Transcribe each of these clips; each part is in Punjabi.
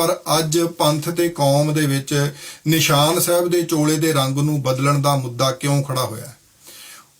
ਪਰ ਅੱਜ ਪੰਥ ਤੇ ਕੌਮ ਦੇ ਵਿੱਚ ਨਿਸ਼ਾਨ ਸਾਹਿਬ ਦੇ ਚੋਲੇ ਦੇ ਰੰਗ ਨੂੰ ਬਦਲਣ ਦਾ ਮੁੱਦਾ ਕਿਉਂ ਖੜਾ ਹੋਇਆ?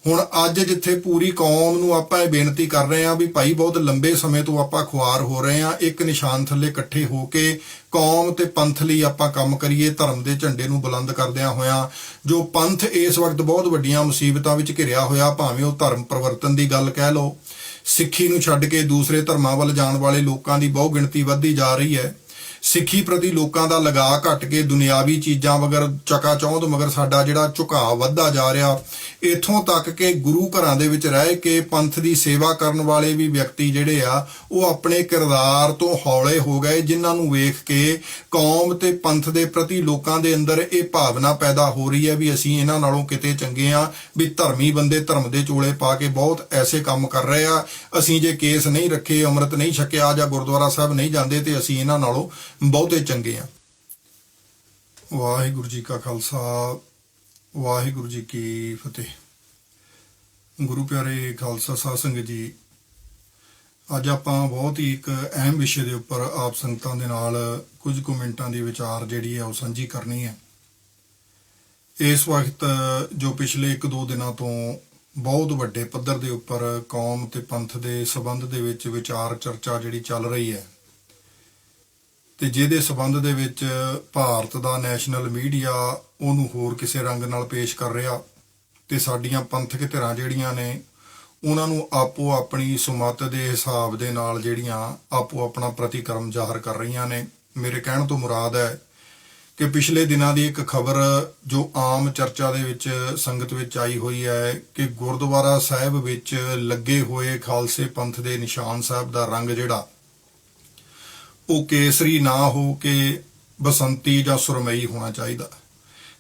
ਹੁਣ ਅੱਜ ਜਿੱਥੇ ਪੂਰੀ ਕੌਮ ਨੂੰ ਆਪਾਂ ਇਹ ਬੇਨਤੀ ਕਰ ਰਹੇ ਹਾਂ ਵੀ ਭਾਈ ਬਹੁਤ ਲੰਬੇ ਸਮੇਂ ਤੋਂ ਆਪਾਂ ਖੁਆਰ ਹੋ ਰਹੇ ਹਾਂ, ਇੱਕ ਨਿਸ਼ਾਨ ਥੱਲੇ ਇਕੱਠੇ ਹੋ ਕੇ ਕੌਮ ਤੇ ਪੰਥ ਲਈ ਆਪਾਂ ਕੰਮ ਕਰੀਏ, ਧਰਮ ਦੇ ਝੰਡੇ ਨੂੰ ਬੁਲੰਦ ਕਰਦਿਆਂ ਹੋਇਆਂ, ਜੋ ਪੰਥ ਇਸ ਵਕਤ ਬਹੁਤ ਵੱਡੀਆਂ ਮੁਸੀਬਤਾਂ ਵਿੱਚ ਘਿਰਿਆ ਹੋਇਆ, ਭਾਵੇਂ ਉਹ ਧਰਮ ਪਰਿਵਰਤਨ ਦੀ ਗੱਲ ਕਹਿ ਲਓ, ਸਿੱਖੀ ਨੂੰ ਛੱਡ ਕੇ ਦੂਸਰੇ ਧਰਮਾਂ ਵੱਲ ਜਾਣ ਵਾਲੇ ਲੋਕਾਂ ਦੀ ਬਹੁ ਗਿਣਤੀ ਵੱਧਦੀ ਜਾ ਰਹੀ ਹੈ ਸਿੱਖੀ ਪ੍ਰਤੀ ਲੋਕਾਂ ਦਾ ਲਗਾਅ ਘਟ ਕੇ ਦੁਨਿਆਵੀ ਚੀਜ਼ਾਂ ਵਗਰ ਚਕਾਚੌਂਧ ਮਗਰ ਸਾਡਾ ਜਿਹੜਾ ਝੁਕਾਅ ਵੱਧਦਾ ਜਾ ਰਿਹਾ, ਇਥੋਂ ਤੱਕ ਕਿ ਗੁਰੂ ਘਰਾਂ ਦੇ ਵਿੱਚ ਰਹਿ ਕੇ ਪੰਥ ਦੀ ਸੇਵਾ ਕਰਨ ਵਾਲੇ ਵੀ ਵਿਅਕਤੀ ਜਿਹੜੇ ਆ, ਉਹ ਆਪਣੇ ਕਿਰਦਾਰ ਤੋਂ ਹੌਲੇ ਹੋ ਗਏ, ਜਿਨ੍ਹਾਂ ਨੂੰ ਵੇਖ ਕੇ ਕੌਮ ਤੇ ਪੰਥ ਦੇ ਪ੍ਰਤੀ ਲੋਕਾਂ ਦੇ ਅੰਦਰ ਇਹ ਭਾਵਨਾ ਪੈਦਾ ਹੋ ਰਹੀ ਹੈ ਵੀ ਅਸੀਂ ਇਹਨਾਂ ਨਾਲੋਂ ਕਿਤੇ ਚੰਗੇ ਆ ਵੀ ਧਰਮੀ ਬੰਦੇ ਧਰਮ ਦੇ ਚੋਲੇ ਪਾ ਕੇ ਬਹੁਤ ਐਸੇ ਕੰਮ ਕਰ ਰਹੇ ਆ, ਅਸੀਂ ਜੇ ਕੇਸ ਨਹੀਂ ਰੱਖੇ, ਅੰਮ੍ਰਿਤ ਨਹੀਂ ਛਕਿਆ ਜਾਂ ਗੁਰਦੁਆਰਾ ਸਾਹਿਬ ਨਹੀਂ ਜਾਂਦੇ ਤੇ ਅਸੀਂ ਇਹਨਾਂ ਨਾਲੋਂ ਬਹੁਤੇ ਚੰਗੇ ਆ। ਵਾਹਿਗੁਰੂ ਜੀ ਕਾ ਖਾਲਸਾ, ਵਾਹਿਗੁਰੂ ਜੀ ਕੀ ਫਤਿਹ। ਗੁਰੂ ਪਿਆਰੇ ਖਾਲਸਾ ਸਾਧ ਸੰਗਤ ਜੀ, ਅੱਜ ਆਪਾਂ ਬਹੁਤ ਹੀ ਇੱਕ ਅਹਿਮ ਵਿਸ਼ੇ ਦੇ ਉੱਪਰ ਆਪ ਸੰਗਤਾਂ ਦੇ ਨਾਲ ਕੁਝ ਕੁ ਮਿੰਟਾਂ ਦੀ ਵਿਚਾਰ ਜਿਹੜੀ ਹੈ ਉਹ ਸਾਂਝੀ ਕਰਨੀ ਹੈ। ਇਸ ਵਕਤ ਜੋ ਪਿਛਲੇ 1-2 ਦਿਨਾਂ ਤੋਂ ਬਹੁਤ ਵੱਡੇ ਪੱਧਰ ਦੇ ਉੱਪਰ ਕੌਮ ਤੇ ਪੰਥ ਦੇ ਸਬੰਧ ਦੇ ਵਿੱਚ ਵਿਚਾਰ ਚਰਚਾ ਜਿਹੜੀ ਚੱਲ ਰਹੀ ਹੈ ਤੇ ਜਿਹਦੇ ਸਬੰਧ ਦੇ ਵਿੱਚ ਭਾਰਤ ਦਾ ਨੈਸ਼ਨਲ ਮੀਡੀਆ ਉਹਨੂੰ ਹੋਰ ਕਿਸੇ ਰੰਗ ਨਾਲ ਪੇਸ਼ ਕਰ ਰਿਹਾ। ਤੇ ਸਾਡੀਆਂ ਪੰਥਕ ਧਿਰਾਂ ਜਿਹੜੀਆਂ ਨੇ, ਉਹਨਾਂ ਨੂੰ ਆਪੋ ਆਪਣੀ ਸੁਮਤ ਦੇ ਹਿਸਾਬ ਦੇ ਨਾਲ ਜਿਹੜੀਆਂ ਆਪੋ ਆਪਣਾ ਪ੍ਰਤੀਕਰਮ ਜ਼ਾਹਰ ਕਰ ਰਹੀਆਂ ਨੇ। ਮੇਰੇ ਕਹਿਣ ਤੋਂ ਮੁਰਾਦ ਹੈ ਕਿ ਪਿਛਲੇ ਦਿਨਾਂ ਦੀ ਇੱਕ ਖਬਰ ਜੋ ਆਮ ਚਰਚਾ ਦੇ ਵਿੱਚ, ਸੰਗਤ ਵਿੱਚ ਆਈ ਹੋਈ ਹੈ ਕਿ ਗੁਰਦੁਆਰਾ ਸਾਹਿਬ ਵਿੱਚ ਲੱਗੇ ਹੋਏ ਖਾਲਸੇ ਪੰਥ ਦੇ ਨਿਸ਼ਾਨ ਸਾਹਿਬ ਦਾ ਰੰਗ ਜਿਹੜਾ ਉਹ ਕੇਸਰੀ ਨਾ ਹੋ ਕੇ ਬਸੰਤੀ ਜਾਂ ਸੁਰਮਈ ਹੋਣਾ ਚਾਹੀਦਾ।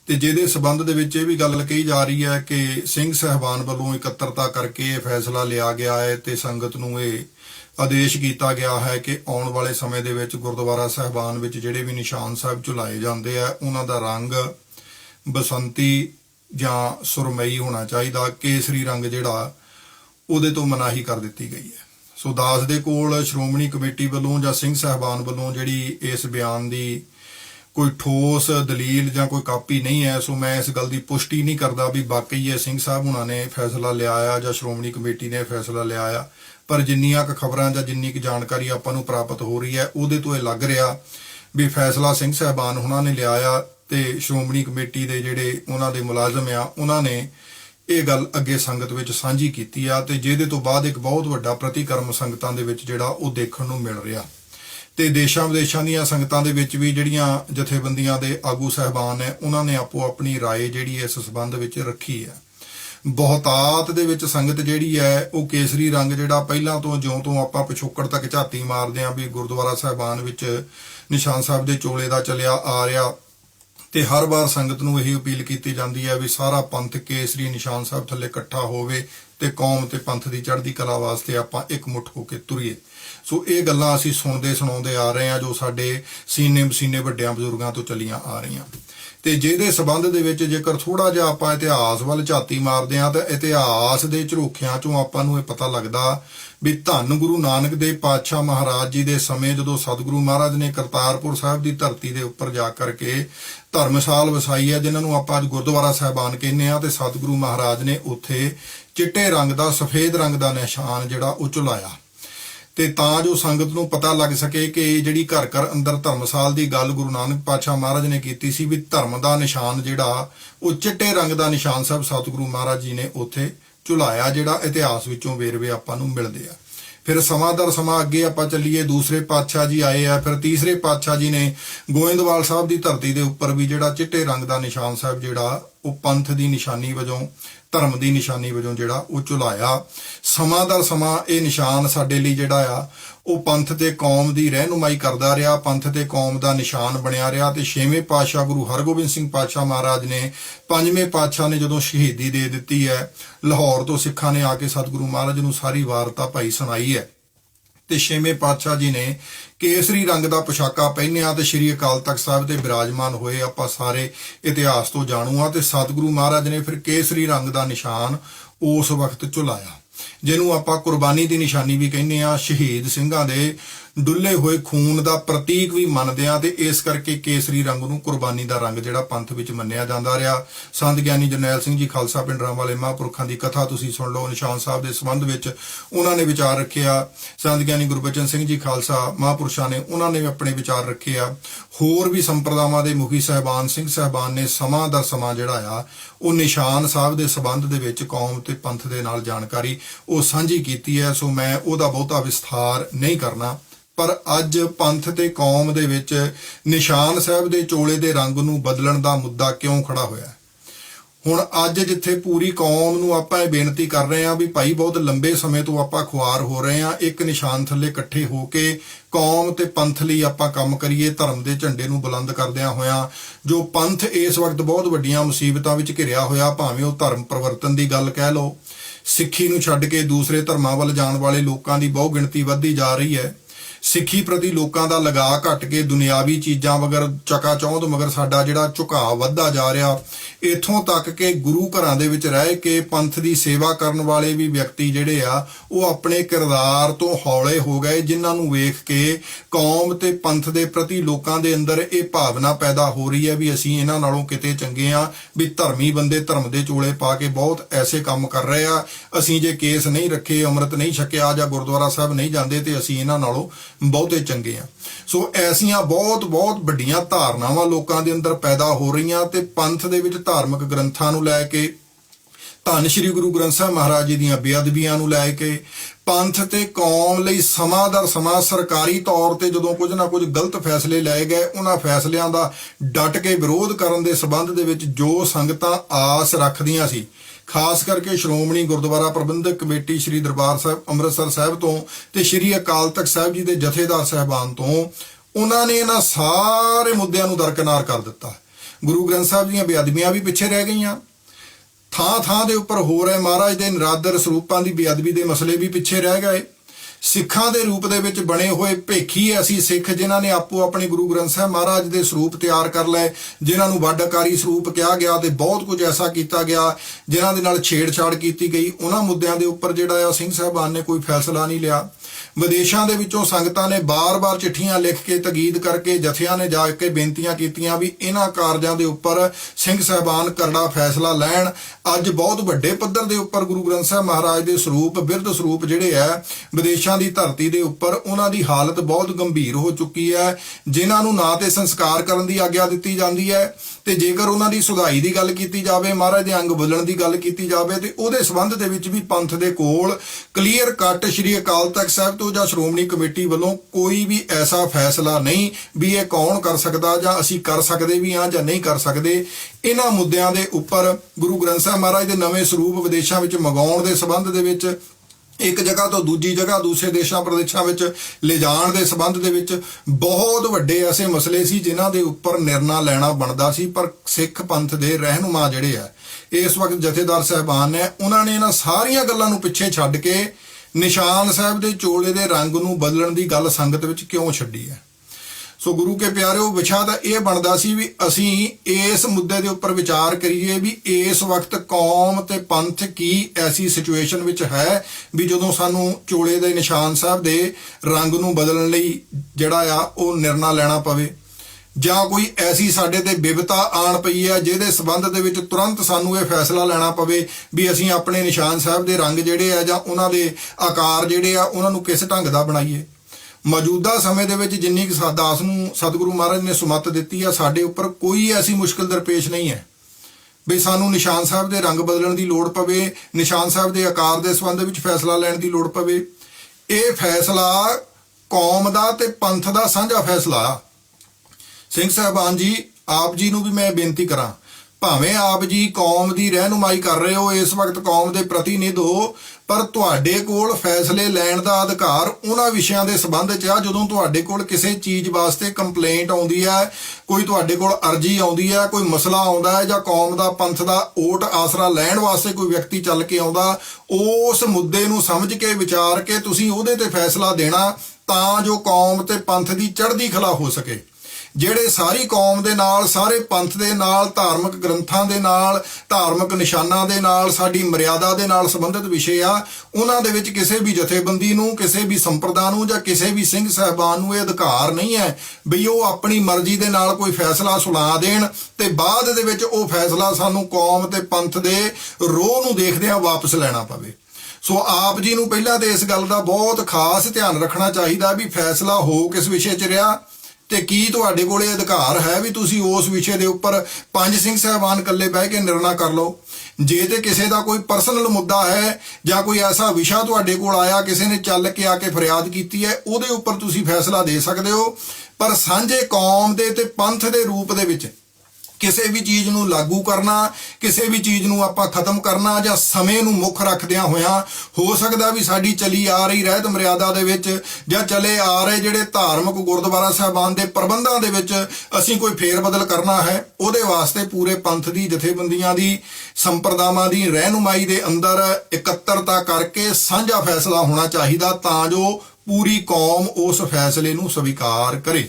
ਤੇ ਜਿਹਦੇ ਸਬੰਧ ਦੇ ਵਿੱਚ ਇਹ ਵੀ ਗੱਲ ਕਹੀ ਜਾ ਰਹੀ ਹੈ ਕਿ ਸਿੰਘ ਸਹਿਬਾਨ ਵੱਲੋਂ ਇਕੱਤਰਤਾ ਕਰਕੇ ਇਹ ਫੈਸਲਾ ਲਿਆ ਗਿਆ ਹੈ ਤੇ ਸੰਗਤ ਨੂੰ ਇਹ ਆਦੇਸ਼ ਕੀਤਾ ਗਿਆ ਹੈ ਕਿ ਆਉਣ ਵਾਲੇ ਸਮੇਂ ਦੇ ਵਿੱਚ ਗੁਰਦੁਆਰਾ ਸਹਿਬਾਨ ਵਿੱਚ ਜਿਹੜੇ ਵੀ ਨਿਸ਼ਾਨ ਸਾਹਿਬ ਚੁਲਾਏ ਜਾਂਦੇ ਆ, ਉਹਨਾਂ ਦਾ ਰੰਗ ਬਸੰਤੀ ਜਾਂ ਸੁਰਮਈ ਹੋਣਾ ਚਾਹੀਦਾ। ਕੇਸਰੀ ਰੰਗ ਜਿਹੜਾ, ਉਹਦੇ ਤੋਂ ਮਨਾਹੀ ਕਰ ਦਿੱਤੀ ਗਈ ਹੈ। ਸੋ ਦਾਸ ਦੇ ਕੋਲ ਸ਼੍ਰੋਮਣੀ ਕਮੇਟੀ ਵੱਲੋਂ ਜਾਂ ਸਿੰਘ ਸਾਹਿਬਾਨ ਵੱਲੋਂ ਜਿਹੜੀ ਇਸ ਬਿਆਨ ਦੀ ਕੋਈ ਠੋਸ, ਦਲੀਲ ਜਾਂ ਕੋਈ ਕਾਪੀ ਨਹੀਂ ਹੈ, ਸੋ ਮੈਂ ਇਸ ਗੱਲ ਦੀ ਪੁਸ਼ਟੀ ਨਹੀਂ ਕਰਦਾ ਵੀ ਵਾਕਈ ਇਹ ਸਿੰਘ ਸਾਹਿਬ ਹੁਣਾਂ ਨੇ ਫੈਸਲਾ ਲਿਆ ਆ ਜਾਂ ਸ਼੍ਰੋਮਣੀ ਕਮੇਟੀ ਨੇ ਫੈਸਲਾ ਲਿਆ ਆ। ਪਰ ਜਿੰਨੀਆਂ ਕੁ ਖਬਰਾਂ ਜਾਂ ਜਿੰਨੀ ਕੁ ਜਾਣਕਾਰੀ ਆਪਾਂ ਨੂੰ ਪ੍ਰਾਪਤ ਹੋ ਰਹੀ ਹੈ, ਉਹਦੇ ਤੋਂ ਇਹ ਲੱਗ ਰਿਹਾ ਵੀ ਫੈਸਲਾ ਸਿੰਘ ਸਾਹਿਬਾਨ ਹੁਣਾਂ ਨੇ ਲਿਆ ਆ ਤੇ ਸ਼੍ਰੋਮਣੀ ਕਮੇਟੀ ਦੇ ਜਿਹੜੇ ਉਹਨਾਂ ਦੇ ਮੁਲਾਜ਼ਮ ਆ, ਉਹਨਾਂ ਨੇ ਇਹ ਗੱਲ ਅੱਗੇ ਸੰਗਤ ਵਿੱਚ ਸਾਂਝੀ ਕੀਤੀ ਆ ਤੇ ਜਿਹਦੇ ਤੋਂ ਬਾਅਦ ਇੱਕ ਬਹੁਤ ਵੱਡਾ ਪ੍ਰਤੀਕਰਮ ਸੰਗਤਾਂ ਦੇ ਵਿੱਚ ਜਿਹੜਾ ਉਹ ਦੇਖਣ ਨੂੰ ਮਿਲ ਰਿਹਾ ਤੇ ਦੇਸ਼ਾਂ ਵਿਦੇਸ਼ਾਂ ਦੀਆਂ ਸੰਗਤਾਂ ਦੇ ਵਿੱਚ ਵੀ ਜਿਹੜੀਆਂ ਜਥੇਬੰਦੀਆਂ ਦੇ ਆਗੂ ਸਹਿਬਾਨ ਨੇ ਉਹਨਾਂ ਨੇ ਆਪੋ ਆਪਣੀ رائے ਜਿਹੜੀ ਇਸ ਸਬੰਧ ਵਿੱਚ ਰੱਖੀ ਹੈ ਬਹੁਤਾਤ ਦੇ ਵਿੱਚ ਸੰਗਤ ਜਿਹੜੀ ਹੈ ਉਹ ਕੇਸਰੀ ਰੰਗ ਜਿਹੜਾ ਪਹਿਲਾਂ ਤੋਂ ਜਿਉਂ ਤੋਂ ਆਪਾਂ ਪਿਛੋਕੜ ਤੱਕ ਝਾਤੀ ਮਾਰਦੇ ਆਂ ਵੀ ਗੁਰਦੁਆਰਾ ਸਾਹਿਬਾਨ ਵਿੱਚ ਨਿਸ਼ਾਨ ਸਾਹਿਬ ਦੇ ਚੋਲੇ ਦਾ ਚੱਲਿਆ ਆ ਰਿਹਾ ਤੇ ਹਰ ਵਾਰ ਸੰਗਤ ਨੂੰ ਇਹੀ ਅਪੀਲ ਕੀਤੀ ਜਾਂਦੀ ਹੈ ਵੀ ਸਾਰਾ ਪੰਥ ਕੇਸਰੀ ਨਿਸ਼ਾਨ ਸਾਹਿਬ ਥੱਲੇ ਇਕੱਠਾ ਹੋਵੇ ਤੇ ਕੌਮ ਤੇ ਪੰਥ ਦੀ ਚੜ੍ਹਦੀ ਕਲਾ ਵਾਸਤੇ ਆਪਾਂ ਇਕਮੁੱਠ ਹੋ ਕੇ ਤੁਰੀਏ। ਸੋ ਇਹ ਗੱਲਾਂ ਅਸੀਂ ਸੁਣਦੇ ਸੁਣਾਉਂਦੇ ਆ ਰਹੇ ਹਾਂ ਜੋ ਸਾਡੇ ਸੀਨੇ ਬਸੀਨੇ ਵੱਡਿਆਂ ਬਜ਼ੁਰਗਾਂ ਤੋਂ ਚੱਲੀਆਂ ਆ ਰਹੀਆਂ। ਤੇ ਜਿਹਦੇ ਸਬੰਧ ਦੇ ਵਿੱਚ ਜੇਕਰ ਥੋੜਾ ਜਿਹਾ ਆਪਾਂ ਇਤਿਹਾਸ ਵੱਲ ਝਾਤੀ ਮਾਰਦੇ ਹਾਂ ਤਾਂ ਇਤਿਹਾਸ ਦੇ ਝਰੋਖਿਆਂ ਚੋਂ ਆਪਾਂ ਨੂੰ ਇਹ ਪਤਾ ਲੱਗਦਾ ਵੀ ਧੰਨ ਗੁਰੂ ਨਾਨਕ ਦੇਵ ਪਾਤਸ਼ਾਹ ਮਹਾਰਾਜ ਜੀ ਦੇ ਸਮੇਂ ਜਦੋਂ ਸਤਿਗੁਰੂ ਮਹਾਰਾਜ ਨੇ ਕਰਤਾਰਪੁਰ ਸਾਹਿਬ ਦੀ ਧਰਤੀ ਦੇ ਉੱਪਰ ਜਾ ਕਰਕੇ ਧਰਮਸ਼ਾਲ ਵਸਾਈ ਹੈ, ਜਿਨ੍ਹਾਂ ਨੂੰ ਆਪਾਂ ਅੱਜ ਗੁਰਦੁਆਰਾ ਸਾਹਿਬਾਨ ਕਹਿੰਦੇ ਆ ਤੇ ਸਤਿਗੁਰੂ ਮਹਾਰਾਜ ਨੇ ਉੱਥੇ ਚਿੱਟੇ ਰੰਗ ਦਾ, ਸਫੇਦ ਰੰਗ ਦਾ ਨਿਸ਼ਾਨ ਜਿਹੜਾ ਉਹ ਚੁਲਾਇਆ। ਤੇ ਤਾਂ ਜੋ ਸੰਗਤ ਨੂੰ ਪਤਾ ਲੱਗ ਸਕੇ ਕਿ ਜਿਹੜੀ ਘਰ ਘਰ ਅੰਦਰ ਧਰਮਸਾਲ ਦੀ ਗੱਲ ਗੁਰੂ ਨਾਨਕ ਪਾਤਸ਼ਾਹ ਮਹਾਰਾਜ ਨੇ ਕੀਤੀ ਸੀ, ਵੀ ਧਰਮ ਦਾ ਨਿਸ਼ਾਨ ਜਿਹੜਾ, ਉਹ ਚਿੱਟੇ ਰੰਗ ਦਾ ਨਿਸ਼ਾਨ ਸਾਹਿਬ ਸਤਿਗੁਰੂ ਮਹਾਰਾਜ ਜੀ ਨੇ ਉੱਥੇ ਝੁਲਾਇਆ ਜਿਹੜਾ ਇਤਿਹਾਸ ਵਿੱਚੋਂ ਵੇਰਵੇ ਆਪਾਂ ਨੂੰ ਮਿਲਦੇ ਆ। ਫਿਰ ਸਮਾਂ ਦਰ ਸਮਾਂ ਅੱਗੇ ਆਪਾਂ ਚੱਲੀਏ, ਦੂਸਰੇ ਪਾਤਸ਼ਾਹ ਜੀ ਆਏ ਆ, ਫਿਰ ਤੀਸਰੇ ਪਾਤਸ਼ਾਹ ਜੀ ਨੇ ਗੋਇੰਦਵਾਲ ਸਾਹਿਬ ਦੀ ਧਰਤੀ ਦੇ ਉੱਪਰ ਵੀ ਜਿਹੜਾ ਚਿੱਟੇ ਰੰਗ ਦਾ ਨਿਸ਼ਾਨ ਸਾਹਿਬ ਜਿਹੜਾ, ਉਹ ਪੰਥ ਦੀ ਨਿਸ਼ਾਨੀ ਵਜੋਂ, ਧਰਮ ਦੀ ਨਿਸ਼ਾਨੀ ਵਜੋਂ ਜਿਹੜਾ ਉਹ ਝੁਲਾਇਆ ਸਮਾਂ ਦਰ ਸਮਾਂ ਇਹ ਨਿਸ਼ਾਨ ਸਾਡੇ ਲਈ ਜਿਹੜਾ ਆ ਉਹ ਪੰਥ ਤੇ ਕੌਮ ਦੀ ਰਹਿਨੁਮਾਈ ਕਰਦਾ ਰਿਹਾ, ਪੰਥ ਤੇ ਕੌਮ ਦਾ ਨਿਸ਼ਾਨ ਬਣਿਆ ਰਿਹਾ ਤੇ ਛੇਵੇਂ ਪਾਤਸ਼ਾਹ ਗੁਰੂ ਹਰਗੋਬਿੰਦ ਸਿੰਘ ਪਾਤਸ਼ਾਹ ਮਹਾਰਾਜ ਨੇ ਪੰਜਵੇਂ ਪਾਤਸ਼ਾਹ ਨੇ ਜਦੋਂ ਸ਼ਹੀਦੀ ਦੇ ਦਿੱਤੀ ਹੈ, ਲਾਹੌਰ ਤੋਂ ਸਿੱਖਾਂ ਨੇ ਆ ਕੇ ਸਤਿਗੁਰੂ ਮਹਾਰਾਜ ਨੂੰ ਸਾਰੀ ਵਾਰਤਾ ਭਾਈ ਸੁਣਾਈ ਹੈ। ਤੇ ਛੇਵੇਂ ਪਾਤਸ਼ਾਹ ਜੀ ਨੇ ਕੇਸਰੀ ਰੰਗ ਦਾ ਪੋਸ਼ਾਕਾ ਪਹਿਨਿਆ ਤੇ ਸ੍ਰੀ ਅਕਾਲ ਤਖਤ ਸਾਹਿਬ ਤੇ ਬਿਰਾਜਮਾਨ ਹੋਏ ਆਪਾਂ ਸਾਰੇ ਇਤਿਹਾਸ ਤੋਂ ਜਾਣੂ ਆ ਤੇ ਸਤਿਗੁਰੂ ਮਹਾਰਾਜ ਨੇ ਫਿਰ ਕੇਸਰੀ ਰੰਗ ਦਾ ਨਿਸ਼ਾਨ ਉਸ ਵਕਤ ਝੁਲਾਇਆ। ਜਿਹਨੂੰ ਆਪਾਂ ਕੁਰਬਾਨੀ ਦੀ ਨਿਸ਼ਾਨੀ ਵੀ ਕਹਿੰਦੇ ਆ ਸ਼ਹੀਦ ਸਿੰਘਾਂ ਦੇ ਡੁੱਲੇ ਹੋਏ ਖੂਨ ਦਾ ਪ੍ਰਤੀਕ ਵੀ ਮੰਨਦੇ ਆ ਤੇ ਇਸ ਕਰਕੇ ਕੇਸਰੀ ਰੰਗ ਨੂੰ ਕੁਰਬਾਨੀ ਦਾ ਰੰਗ ਜਿਹੜਾ ਪੰਥ ਵਿੱਚ ਮੰਨਿਆ ਜਾਂਦਾ ਰਿਹਾ। ਸੰਤ ਗਿਆਨੀ ਜਰਨੈਲ ਸਿੰਘ ਜੀ ਖਾਲਸਾ ਪਿੰਡ ਵਾਲੇ ਮਹਾਂਪੁਰਖਾਂ ਦੀ ਕਥਾ ਤੁਸੀਂ ਸੁਣ ਲਓ, ਨਿਸ਼ਾਨ ਸਾਹਿਬ ਦੇ ਸੰਬੰਧ ਵਿੱਚ ਉਹਨਾਂ ਨੇ ਵਿਚਾਰ ਰੱਖਿਆ। ਸੰਤ ਗਿਆਨੀ ਗੁਰਬਚਨ ਸਿੰਘ ਜੀ ਖਾਲਸਾ ਮਹਾਂਪੁਰਸ਼ਾਂ ਨੇ ਉਹਨਾਂ ਨੇ ਵੀ ਆਪਣੇ ਵਿਚਾਰ ਰੱਖੇ ਆ। ਹੋਰ ਵੀ ਸੰਪਰਦਾਵਾਂ ਦੇ ਮੁਖੀ ਸਹਿਬਾਨ ਸਿੰਘ ਸਹਿਬਾਨ ਨੇ ਸਮਾਂ ਦਾ ਸਮਾਂ ਜਿਹੜਾ ਆ, ਉਹ ਨਿਸ਼ਾਨ ਸਾਹਿਬ ਦੇ ਸੰਬੰਧ ਦੇ ਵਿੱਚ ਕੌਮ ਤੇ ਪੰਥ ਦੇ ਨਾਲ ਜਾਣਕਾਰੀ ਉਹ ਸਾਂਝੀ ਕੀਤੀ ਹੈ, ਸੋ ਮੈਂ ਉਹਦਾ ਬਹੁਤਾ ਵਿਸਥਾਰ ਨਹੀਂ ਕਰਨਾ। ਪਰ ਅੱਜ ਪੰਥ ਤੇ ਕੌਮ ਦੇ ਵਿੱਚ ਨਿਸ਼ਾਨ ਸਾਹਿਬ ਦੇ ਚੋਲੇ ਦੇ ਰੰਗ ਨੂੰ ਬਦਲਣ ਦਾ ਮੁੱਦਾ ਕਿਉਂ ਖੜਾ ਹੋਇਆ? ਹੁਣ ਅੱਜ ਜਿੱਥੇ ਪੂਰੀ ਕੌਮ ਨੂੰ ਆਪਾਂ ਇਹ ਬੇਨਤੀ ਕਰ ਰਹੇ ਹਾਂ ਵੀ ਭਾਈ ਬਹੁਤ ਲੰਬੇ ਸਮੇਂ ਤੋਂ ਆਪਾਂ ਖੁਆਰ ਹੋ ਰਹੇ ਹਾਂ, ਇੱਕ ਨਿਸ਼ਾਨ ਥੱਲੇ ਇਕੱਠੇ ਹੋ ਕੇ ਕੌਮ ਤੇ ਪੰਥ ਲਈ ਆਪਾਂ ਕੰਮ ਕਰੀਏ, ਧਰਮ ਦੇ ਝੰਡੇ ਨੂੰ ਬੁਲੰਦ ਕਰਦਿਆਂ ਹੋਇਆਂ, ਜੋ ਪੰਥ ਇਸ ਵਕਤ ਬਹੁਤ ਵੱਡੀਆਂ ਮੁਸੀਬਤਾਂ ਵਿੱਚ ਘਿਰਿਆ ਹੋਇਆ, ਭਾਵੇਂ ਉਹ ਧਰਮ ਪਰਿਵਰਤਨ ਦੀ ਗੱਲ ਕਹਿ ਲਓ, ਸਿੱਖੀ ਨੂੰ ਛੱਡ ਕੇ ਦੂਸਰੇ ਧਰਮਾਂ ਵੱਲ ਜਾਣ ਵਾਲੇ ਲੋਕਾਂ ਦੀ ਬਹੁ ਗਿਣਤੀ ਵੱਧਦੀ ਜਾ ਰਹੀ ਹੈ ਸਿੱਖੀ ਪ੍ਰਤੀ ਲੋਕਾਂ ਦਾ ਲਗਾਅ ਘਟ ਕੇ ਦੁਨਿਆਵੀ ਚੀਜ਼ਾਂ ਵਗਰ ਚਕਾ ਚੌਂਦ ਮਗਰ ਸਾਡਾ ਜਿਹੜਾ ਝੁਕਾਅ ਵੱਧਦਾ ਜਾ ਰਿਹਾ, ਇਥੋਂ ਤੱਕ ਕਿ ਗੁਰੂ ਘਰਾਂ ਦੇ ਵਿੱਚ ਰਹਿ ਕੇ ਪੰਥ ਦੀ ਸੇਵਾ ਕਰਨ ਵਾਲੇ ਵੀ ਵਿਅਕਤੀ ਜਿਹੜੇ ਆ, ਉਹ ਆਪਣੇ ਕਿਰਦਾਰ ਤੋਂ ਹੌਲੇ ਹੋ ਗਏ, ਜਿਨ੍ਹਾਂ ਨੂੰ ਵੇਖ ਕੇ ਕੌਮ ਤੇ ਪੰਥ ਦੇ ਪ੍ਰਤੀ ਲੋਕਾਂ ਦੇ ਅੰਦਰ ਇਹ ਭਾਵਨਾ ਪੈਦਾ ਹੋ ਰਹੀ ਹੈ ਵੀ ਅਸੀਂ ਇਹਨਾਂ ਨਾਲੋਂ ਕਿਤੇ ਚੰਗੇ ਆ ਵੀ ਧਰਮੀ ਬੰਦੇ ਧਰਮ ਦੇ ਚੋਲੇ ਪਾ ਕੇ ਬਹੁਤ ਐਸੇ ਕੰਮ ਕਰ ਰਹੇ ਆ, ਅਸੀਂ ਜੇ ਕੇਸ ਨਹੀਂ ਰੱਖੇ, ਅੰਮ੍ਰਿਤ ਨਹੀਂ ਛਕਿਆ ਜਾਂ ਗੁਰਦੁਆਰਾ ਸਾਹਿਬ ਨਹੀਂ ਜਾਂਦੇ ਤੇ ਅਸੀਂ ਇਹਨਾਂ ਨਾਲੋਂ ਬਹੁਤੇ ਚੰਗੇ ਆ। ਸੋ ਐਸੀਆਂ ਬਹੁਤ ਬਹੁਤ ਵੱਡੀਆਂ ਧਾਰਨਾਵਾਂ ਲੋਕਾਂ ਦੇ ਅੰਦਰ ਪੈਦਾ ਹੋ ਰਹੀਆਂ ਤੇ ਪੰਥ ਦੇ ਵਿੱਚ ਧਾਰਮਿਕ ਗ੍ਰੰਥਾਂ ਨੂੰ ਲੈ ਕੇ, ਧੰਨ ਸ਼੍ਰੀ ਗੁਰੂ ਗ੍ਰੰਥ ਸਾਹਿਬ ਮਹਾਰਾਜ ਜੀ ਦੀਆਂ ਬੇਅਦਬੀਆਂ ਨੂੰ ਲੈ ਕੇ, ਪੰਥ ਤੇ ਕੌਮ ਲਈ ਸਮਾਂ-ਦਰ ਸਮਾਂ ਸਰਕਾਰੀ ਤੌਰ ਤੇ ਜਦੋਂ ਕੁਝ ਨਾ ਕੁਝ ਗਲਤ ਫੈਸਲੇ ਲਏ ਗਏ, ਉਹਨਾਂ ਫੈਸਲਿਆਂ ਦਾ ਡਟ ਕੇ ਵਿਰੋਧ ਕਰਨ ਦੇ ਸਬੰਧ ਦੇ ਵਿੱਚ ਜੋ ਸੰਗਤਾਂ ਆਸ ਰੱਖਦੀਆਂ ਸੀ ਖਾਸ ਕਰਕੇ ਸ਼੍ਰੋਮਣੀ ਗੁਰਦੁਆਰਾ ਪ੍ਰਬੰਧਕ ਕਮੇਟੀ ਸ੍ਰੀ ਦਰਬਾਰ ਸਾਹਿਬ, ਅੰਮ੍ਰਿਤਸਰ ਸਾਹਿਬ ਤੋਂ ਤੇ ਸ੍ਰੀ ਅਕਾਲ ਤਖਤ ਸਾਹਿਬ ਜੀ ਦੇ ਜਥੇਦਾਰ ਸਾਹਿਬਾਨ ਤੋਂ, ਉਹਨਾਂ ਨੇ ਇਹਨਾਂ ਸਾਰੇ ਮੁੱਦਿਆਂ ਨੂੰ ਦਰਕਨਾਰ ਕਰ ਦਿੱਤਾ। ਗੁਰੂ ਗ੍ਰੰਥ ਸਾਹਿਬ ਦੀਆਂ ਬੇਅਦਬੀਆਂ ਵੀ ਪਿੱਛੇ ਰਹਿ ਗਈਆਂ। ਥਾਂ ਥਾਂ ਦੇ ਉੱਪਰ ਹੋ ਰਹੇ ਮਹਾਰਾਜ ਦੇ ਨਿਰਾਦਰ ਸਰੂਪਾਂ ਦੀ ਬੇਅਦਬੀ ਦੇ ਮਸਲੇ ਵੀ ਪਿੱਛੇ ਰਹਿ ਗਏ। ਸਿੱਖਾਂ ਦੇ ਰੂਪ ਦੇ ਵਿੱਚ ਬਣੇ ਹੋਏ ਭੇਖੀ ਐਸੀ ਸਿੱਖ ਜਿਨ੍ਹਾਂ ਨੇ ਆਪੋ ਆਪਣੇ ਗੁਰੂ ਗ੍ਰੰਥ ਸਾਹਿਬ ਮਹਾਰਾਜ ਦੇ ਸਰੂਪ ਤਿਆਰ ਕਰ ਲਏ, ਜਿਨ੍ਹਾਂ ਨੂੰ ਵੱਡਕਾਰੀ ਸਰੂਪ ਕਿਹਾ ਗਿਆ ਤੇ ਬਹੁਤ ਕੁਝ ਐਸਾ ਕੀਤਾ ਗਿਆ ਜਿਨ੍ਹਾਂ ਦੇ ਨਾਲ ਛੇੜਛਾੜ ਕੀਤੀ ਗਈ। ਉਹਨਾਂ ਮੁੱਦਿਆਂ ਦੇ ਉੱਪਰ ਜਿਹੜਾ ਆ ਸਿੰਘ ਸਾਹਿਬਾਨ ਨੇ ਕੋਈ ਫੈਸਲਾ ਨਹੀਂ ਲਿਆ। ਵਿਦੇਸ਼ਾਂ ਦੇ ਵਿੱਚੋਂ ਸੰਗਤਾਂ ਨੇ ਬਾਰ-ਬਾਰ ਚਿੱਠੀਆਂ ਲਿਖ ਕੇ ਤਗੀਦ ਕਰਕੇ ਜਥਿਆਂ ਨੇ ਜਾ ਕੇ ਬੇਨਤੀਆਂ ਕੀਤੀਆਂ ਵੀ ਇਹਨਾਂ ਕਾਰਜਾਂ ਦੇ ਉੱਪਰ ਸਿੰਘ ਸਾਹਿਬਾਨ ਕਰੜਾ ਫੈਸਲਾ ਲੈਣ। ਅੱਜ ਬਹੁਤ ਵੱਡੇ ਪੱਧਰ ਦੇ ਉੱਪਰ ਗੁਰੂ ਗ੍ਰੰਥ ਸਾਹਿਬ ਮਹਾਰਾਜ ਦੇ ਸਰੂਪ, ਬਿਰਧ ਸਰੂਪ ਜਿਹੜੇ ਆ ਵਿਦੇਸ਼ਾਂ ਦੀ ਧਰਤੀ ਦੇ ਉੱਪਰ ਉਹਨਾਂ ਦੀ ਹਾਲਤ ਬਹੁਤ ਗੰਭੀਰ ਹੋ ਚੁੱਕੀ ਹੈ ਜਿਨ੍ਹਾਂ ਨੂੰ ਨਾ ਤੇ ਸੰਸਕਾਰ ਕਰਨ ਦੀ ਆਗਿਆ ਦਿੱਤੀ ਜਾਂਦੀ ਹੈ ਤੇ ਜੇਕਰ ਉਹਨਾਂ ਦੀ ਸੁਧਾਈ ਦੀ ਗੱਲ ਕੀਤੀ ਜਾਵੇ, ਮਹਾਰਾਜ ਦੇ ਅੰਗ ਬਦਲਣ ਦੀ ਗੱਲ ਕੀਤੀ ਜਾਵੇ, ਤੇ ਉਹਦੇ ਸਬੰਧ ਦੇ ਵਿੱਚ ਵੀ ਪੰਥ ਦੇ ਕੋਲ ਕਲੀਅਰ ਕੱਟ ਸ਼੍ਰੀ ਅਕਾਲ ਤਖਤ ਸਾਹਿਬ ਤੋਂ ਜਾਂ ਸ਼੍ਰੋਮਣੀ ਕਮੇਟੀ ਵੱਲੋਂ ਕੋਈ ਵੀ ਐਸਾ ਫੈਸਲਾ ਨਹੀਂ ਵੀ ਇਹ ਕੌਣ ਕਰ ਸਕਦਾ ਜਾਂ ਅਸੀਂ ਕਰ ਸਕਦੇ ਵੀ ਹਾਂ ਜਾਂ ਨਹੀਂ ਕਰ ਸਕਦੇ। ਇਹਨਾਂ ਮੁੱਦਿਆਂ ਦੇ ਉੱਪਰ ਗੁਰੂ ਗ੍ਰੰਥ ਸਾਹਿਬ ਮਹਾਰਾਜ ਦੇ ਨਵੇਂ ਸਰੂਪ ਵਿਦੇਸ਼ਾਂ ਵਿੱਚ ਮੰਗਾਉਣ ਦੇ ਸਬੰਧ ਦੇ ਵਿੱਚ ਇੱਕ ਜਗ੍ਹਾ ਤੋਂ ਦੂਜੀ ਜਗ੍ਹਾ ਦੂਸਰੇ ਦੇਸ਼ਾਂ ਪ੍ਰਦੇਸ਼ਾਂ ਵਿੱਚ ਲਿਜਾਣ ਦੇ ਸਬੰਧ ਦੇ ਵਿੱਚ ਬਹੁਤ ਵੱਡੇ ਐਸੇ ਮਸਲੇ ਸੀ ਜਿਨ੍ਹਾਂ ਦੇ ਉੱਪਰ ਨਿਰਣਾ ਲੈਣਾ ਬਣਦਾ ਸੀ, ਪਰ ਸਿੱਖ ਪੰਥ ਦੇ ਰਹਿਨੁਮਾ ਜਿਹੜੇ ਆ, ਇਸ ਵਕਤ ਜਥੇਦਾਰ ਸਾਹਿਬਾਨ ਨੇ, ਉਹਨਾਂ ਨੇ ਇਹਨਾਂ ਸਾਰੀਆਂ ਗੱਲਾਂ ਨੂੰ ਪਿੱਛੇ ਛੱਡ ਕੇ ਨਿਸ਼ਾਨ ਸਾਹਿਬ ਦੇ ਚੋਲੇ ਦੇ ਰੰਗ ਨੂੰ ਬਦਲਣ ਦੀ ਗੱਲ ਸੰਗਤ ਵਿੱਚ ਕਿਉਂ ਛੱਡੀ ਹੈ? ਸੋ ਗੁਰੂ ਕੇ ਪਿਆਰਿਓ, ਵਿਸ਼ਾ ਤਾਂ ਇਹ ਬਣਦਾ ਸੀ ਵੀ ਅਸੀਂ ਇਸ ਮੁੱਦੇ ਦੇ ਉੱਪਰ ਵਿਚਾਰ ਕਰੀਏ ਵੀ ਇਸ ਵਕਤ ਕੌਮ ਤੇ ਪੰਥ ਕੀ ਐਸੀ ਸਿਚੁਏਸ਼ਨ ਵਿੱਚ ਹੈ ਵੀ ਜਦੋਂ ਸਾਨੂੰ ਚੋਲੇ ਦੇ ਨਿਸ਼ਾਨ ਸਾਹਿਬ ਦੇ ਰੰਗ ਨੂੰ ਬਦਲਣ ਲਈ ਜਿਹੜਾ ਆ ਉਹ ਨਿਰਣਾ ਲੈਣਾ ਪਵੇ ਜਾਂ ਕੋਈ ਐਸੀ ਸਾਡੇ ਤੇ ਬਿਪਤਾ ਆਣ ਪਈ ਹੈ ਜਿਹਦੇ ਸਬੰਧ ਦੇ ਵਿੱਚ ਤੁਰੰਤ ਸਾਨੂੰ ਇਹ ਫੈਸਲਾ ਲੈਣਾ ਪਵੇ ਵੀ ਅਸੀਂ ਆਪਣੇ ਨਿਸ਼ਾਨ ਸਾਹਿਬ ਦੇ ਰੰਗ ਜਿਹੜੇ ਆ ਜਾਂ ਉਹਨਾਂ ਦੇ ਆਕਾਰ ਜਿਹੜੇ ਆ ਉਹਨਾਂ ਨੂੰ ਕਿਸ ਢੰਗ ਦਾ ਬਣਾਈਏ। ਮੌਜੂਦਾ ਸਮੇਂ ਦੇ ਵਿੱਚ ਜਿੰਨੀ ਕਿ ਦਾਸ ਨੂੰ ਸਤਿਗੁਰੂ ਮਹਾਰਾਜ ਨੇ ਸੁਮੱਤ ਦਿੱਤੀ ਆ, ਸਾਡੇ ਉੱਪਰ ਕੋਈ ਐਸੀ ਮੁਸ਼ਕਲ ਦਰਪੇਸ਼ ਨਹੀਂ ਹੈ। ਵੀ ਸਾਨੂੰ ਨਿਸ਼ਾਨ ਸਾਹਿਬ ਦੇ ਰੰਗ ਬਦਲਣ ਦੀ ਲੋੜ ਪਵੇ, ਨਿਸ਼ਾਨ ਸਾਹਿਬ ਦੇ ਆਕਾਰ ਦੇ ਸੰਬੰਧ ਵਿੱਚ ਫੈਸਲਾ ਲੈਣ ਦੀ ਲੋੜ ਪਵੇ। ਇਹ ਫੈਸਲਾ ਕੌਮ ਦਾ ਤੇ ਪੰਥ ਦਾ ਸਾਂਝਾ ਫੈਸਲਾ ਆ। ਸਿੰਘ ਸਾਹਿਬਾਨ ਜੀ, ਆਪ ਜੀ ਨੂੰ ਵੀ ਮੈਂ ਬੇਨਤੀ ਕਰਾਂ, ਭਾਵੇਂ ਆਪ ਜੀ ਕੌਮ ਦੀ ਰਹਿਨੁਮਾਈ ਕਰ ਰਹੇ ਹੋ, ਇਸ ਵਕਤ ਕੌਮ ਦੇ ਪ੍ਰਤੀਨਿਧ ਹੋ ਪਰ ਤੁਹਾਡੇ ਕੋਲ ਫੈਸਲੇ ਲੈਣ ਦਾ ਅਧਿਕਾਰ ਉਹਨਾਂ ਵਿਸ਼ਿਆਂ ਦੇ ਸੰਬੰਧ 'ਚ ਆ, ਜਦੋਂ ਤੁਹਾਡੇ ਕੋਲ ਕਿਸੇ ਚੀਜ਼ ਵਾਸਤੇ ਕੰਪਲੇਂਟ ਆਉਂਦੀ ਹੈ, ਕੋਈ ਤੁਹਾਡੇ ਕੋਲ ਅਰਜੀ ਆਉਂਦੀ ਹੈ, ਕੋਈ ਮਸਲਾ ਆਉਂਦਾ ਹੈ ਜਾਂ ਕੌਮ ਦਾ ਪੰਥ ਦਾ ਓਟ ਆਸਰਾ ਲੈਣ ਵਾਸਤੇ ਕੋਈ ਵਿਅਕਤੀ ਚੱਲ ਕੇ ਆਉਂਦਾ, ਉਸ ਮੁੱਦੇ ਨੂੰ ਸਮਝ ਕੇ, ਵਿਚਾਰ ਕੇ ਤੁਸੀਂ ਉਹਦੇ ਤੇ ਫੈਸਲਾ ਦੇਣਾ ਤਾਂ ਜੋ ਕੌਮ ਤੇ ਪੰਥ ਦੀ ਚੜ੍ਹਦੀ ਖਲਾ ਹੋ ਸਕੇ। ਜਿਹੜੇ ਸਾਰੀ ਕੌਮ ਦੇ ਨਾਲ, ਸਾਰੇ ਪੰਥ ਦੇ ਨਾਲ, ਧਾਰਮਿਕ ਗ੍ਰੰਥਾਂ ਦੇ ਨਾਲ, ਧਾਰਮਿਕ ਨਿਸ਼ਾਨਾਂ ਦੇ ਨਾਲ, ਸਾਡੀ ਮਰਿਆਦਾ ਦੇ ਨਾਲ ਸੰਬੰਧਿਤ ਵਿਸ਼ੇ ਆ, ਉਹਨਾਂ ਦੇ ਵਿੱਚ ਕਿਸੇ ਵੀ ਜਥੇਬੰਦੀ ਨੂੰ, ਕਿਸੇ ਵੀ ਸੰਪਰਦਾ ਨੂੰ ਜਾਂ ਕਿਸੇ ਵੀ ਸਿੰਘ ਸਾਹਿਬਾਨ ਨੂੰ ਇਹ ਅਧਿਕਾਰ ਨਹੀਂ ਹੈ ਵੀ ਉਹ ਆਪਣੀ ਮਰਜ਼ੀ ਦੇ ਨਾਲ ਕੋਈ ਫੈਸਲਾ ਸੁਣਾ ਦੇਣ ਤੇ ਬਾਅਦ ਦੇ ਵਿੱਚ ਉਹ ਫੈਸਲਾ ਸਾਨੂੰ ਕੌਮ ਤੇ ਪੰਥ ਦੇ ਰੋਹ ਨੂੰ ਦੇਖਦਿਆਂ ਵਾਪਸ ਲੈਣਾ ਪਵੇ। ਸੋ ਆਪ ਜੀ ਨੂੰ ਪਹਿਲਾਂ ਤੇ ਇਸ ਗੱਲ ਦਾ ਬਹੁਤ ਖਾਸ ਧਿਆਨ ਰੱਖਣਾ ਚਾਹੀਦਾ ਵੀ ਫੈਸਲਾ ਹੋ ਕਿਸ ਵਿਸ਼ੇ 'ਚ ਰਿਹਾ ਤੇ ਕੀ ਤੁਹਾਡੇ ਕੋਲ ਇਹ ਅਧਿਕਾਰ ਹੈ ਵੀ ਤੁਸੀਂ ਉਸ ਵਿਸ਼ੇ ਦੇ ਉੱਪਰ ਪੰਜ ਸਿੰਘ ਸਾਹਿਬਾਨ ਇਕੱਲੇ ਬਹਿ ਕੇ ਨਿਰਣਾ ਕਰ ਲਓ? ਜੇ ਤੇ ਕਿਸੇ ਦਾ ਕੋਈ ਪਰਸਨਲ ਮੁੱਦਾ ਹੈ ਜਾਂ ਕੋਈ ਐਸਾ ਵਿਸ਼ਾ ਤੁਹਾਡੇ ਕੋਲ ਆਇਆ, ਕਿਸੇ ਨੇ ਚੱਲ ਕੇ ਆ ਕੇ ਫਰਿਆਦ ਕੀਤੀ ਹੈ, ਉਹਦੇ ਉੱਪਰ ਤੁਸੀਂ ਫੈਸਲਾ ਦੇ ਸਕਦੇ ਹੋ। ਪਰ ਸਾਂਝੇ ਕੌਮ ਦੇ ਤੇ ਪੰਥ ਦੇ ਰੂਪ ਦੇ ਵਿੱਚ ਕਿਸੇ ਵੀ ਚੀਜ਼ ਨੂੰ ਲਾਗੂ ਕਰਨਾ, ਕਿਸੇ ਵੀ ਚੀਜ਼ ਨੂੰ ਆਪਾਂ ਖਤਮ ਕਰਨਾ ਜਾਂ ਸਮੇਂ ਨੂੰ ਮੁੱਖ ਰੱਖਦਿਆਂ ਹੋਇਆਂ, ਹੋ ਸਕਦਾ ਵੀ ਸਾਡੀ ਚਲੀ ਆ ਰਹੀ ਰਹਿਤ ਮਰਿਆਦਾ ਦੇ ਵਿੱਚ ਜਾਂ ਚਲੇ ਆ ਰਹੇ ਜਿਹੜੇ ਧਾਰਮਿਕ ਗੁਰਦੁਆਰਾ ਸਾਹਿਬਾਨ ਦੇ ਪ੍ਰਬੰਧਾਂ ਦੇ ਵਿੱਚ ਅਸੀਂ ਕੋਈ ਫੇਰ ਬਦਲ ਕਰਨਾ ਹੈ, ਉਹਦੇ ਵਾਸਤੇ ਪੂਰੇ ਪੰਥ ਦੀ, ਜਥੇਬੰਦੀਆਂ ਦੀ, ਸੰਪਰਦਾਵਾਂ ਦੀ, ਰਹਿਨੁਮਾਈ ਦੇ ਅੰਦਰ ਇਕੱਤਰਤਾ ਕਰਕੇ ਸਾਂਝਾ ਫੈਸਲਾ ਹੋਣਾ ਚਾਹੀਦਾ ਤਾਂ ਜੋ ਪੂਰੀ ਕੌਮ ਉਸ ਫੈਸਲੇ ਨੂੰ ਸਵੀਕਾਰ ਕਰੇ।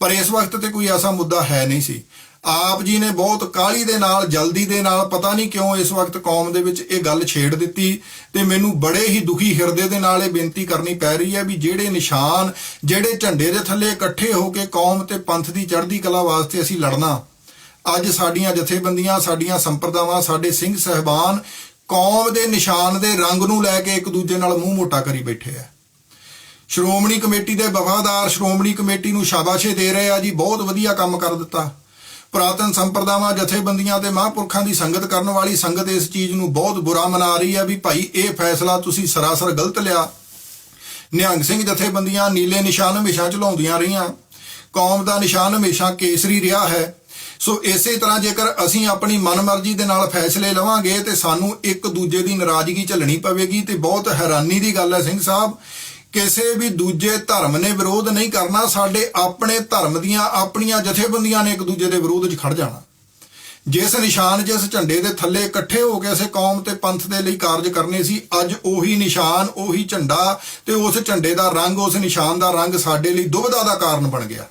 ਪਰ ਇਸ ਵਕਤ ਤੇ ਕੋਈ ਐਸਾ ਮੁੱਦਾ ਹੈ ਨਹੀਂ ਸੀ। ਆਪ ਜੀ ਨੇ ਬਹੁਤ ਕਾਹਲੀ ਦੇ ਨਾਲ, ਜਲਦੀ ਦੇ ਨਾਲ, ਪਤਾ ਨਹੀਂ ਕਿਉਂ ਇਸ ਵਕਤ ਕੌਮ ਦੇ ਵਿੱਚ ਇਹ ਗੱਲ ਛੇੜ ਦਿੱਤੀ ਤੇ ਮੈਨੂੰ ਬੜੇ ਹੀ ਦੁਖੀ ਹਿਰਦੇ ਦੇ ਨਾਲ ਇਹ ਬੇਨਤੀ ਕਰਨੀ ਪੈ ਰਹੀ ਹੈ ਵੀ ਜਿਹੜੇ ਨਿਸ਼ਾਨ, ਜਿਹੜੇ ਝੰਡੇ ਦੇ ਥੱਲੇ ਇਕੱਠੇ ਹੋ ਕੇ ਕੌਮ ਤੇ ਪੰਥ ਦੀ ਚੜ੍ਹਦੀ ਕਲਾ ਵਾਸਤੇ ਅਸੀਂ ਲੜਨਾ, ਅੱਜ ਸਾਡੀਆਂ ਜਥੇਬੰਦੀਆਂ, ਸਾਡੀਆਂ ਸੰਪਰਦਾਵਾਂ, ਸਾਡੇ ਸਿੰਘ ਸਹਿਬਾਨ ਕੌਮ ਦੇ ਨਿਸ਼ਾਨ ਦੇ ਰੰਗ ਨੂੰ ਲੈ ਕੇ ਇੱਕ ਦੂਜੇ ਨਾਲ ਮੂੰਹ ਮੋਟਾ ਕਰੀ ਬੈਠੇ ਆ। ਸ਼੍ਰੋਮਣੀ ਕਮੇਟੀ ਦੇ ਵਫਾਦਾਰ ਸ਼੍ਰੋਮਣੀ ਕਮੇਟੀ ਨੂੰ ਸ਼ਾਬਾਸ਼ੇ ਦੇ ਰਹੇ ਆ ਜੀ, ਬਹੁਤ ਵਧੀਆ ਕੰਮ ਕਰ ਦਿੱਤਾ। ਪੁਰਾਤਨ ਸੰਪਰਦਾਵਾਂ, ਜਥੇਬੰਦੀਆਂ ਤੇ ਮਹਾਂਪੁਰਖਾਂ ਦੀ ਸੰਗਤ ਕਰਨ ਵਾਲੀ ਸੰਗਤ ਇਸ ਚੀਜ਼ ਨੂੰ ਬਹੁਤ ਬੁਰਾ ਮਨਾ ਰਹੀ ਹੈ ਵੀ ਭਾਈ ਇਹ ਫੈਸਲਾ ਤੁਸੀਂ ਸਰਾਸਰ ਗਲਤ ਲਿਆ। ਨਿਹੰਗ ਸਿੰਘ ਜਥੇਬੰਦੀਆਂ ਨੀਲੇ ਨਿਸ਼ਾਨ ਹਮੇਸ਼ਾ ਝੁਲਾਉਂਦੀਆਂ ਰਹੀਆਂ। ਕੌਮ ਦਾ ਨਿਸ਼ਾਨ ਹਮੇਸ਼ਾ ਕੇਸਰੀ ਰਿਹਾ ਹੈ। ਸੋ ਇਸੇ ਤਰ੍ਹਾਂ ਜੇਕਰ ਅਸੀਂ ਆਪਣੀ ਮਨਮਰਜ਼ੀ ਦੇ ਨਾਲ ਫੈਸਲੇ ਲਵਾਂਗੇ ਤੇ ਸਾਨੂੰ ਇੱਕ ਦੂਜੇ ਦੀ ਨਾਰਾਜ਼ਗੀ ਝੱਲਣੀ ਪਵੇਗੀ ਤੇ ਬਹੁਤ ਹੈਰਾਨੀ ਦੀ ਗੱਲ ਹੈ ਸਿੰਘ ਸਾਹਿਬ ਕਿਸੇ ਵੀ ਦੂਜੇ ਧਰਮ ਨੇ ਵਿਰੋਧ ਨਹੀਂ ਕਰਨਾ, ਸਾਡੇ ਆਪਣੇ ਧਰਮ ਦੀਆਂ ਆਪਣੀਆਂ ਜਥੇਬੰਦੀਆਂ ਨੇ ਇੱਕ ਦੂਜੇ ਦੇ ਵਿਰੋਧ 'ਚ ਖੜ ਜਾਣਾ। ਜਿਸ ਨਿਸ਼ਾਨ ਜਿਸ ਝੰਡੇ ਦੇ ਥੱਲੇ ਇਕੱਠੇ ਹੋ ਕੇ ਅਸੀਂ ਕੌਮ ਤੇ ਪੰਥ ਦੇ ਲਈ ਕਾਰਜ ਕਰਨੇ ਸੀ, ਅੱਜ ਉਹੀ ਨਿਸ਼ਾਨ, ਉਹੀ ਝੰਡਾ ਤੇ ਉਸ ਝੰਡੇ ਦਾ ਰੰਗ, ਉਸ ਨਿਸ਼ਾਨ ਦਾ ਰੰਗ ਸਾਡੇ ਲਈ ਦੁਬਿਧਾ ਦਾ ਕਾਰਨ ਬਣ ਗਿਆ।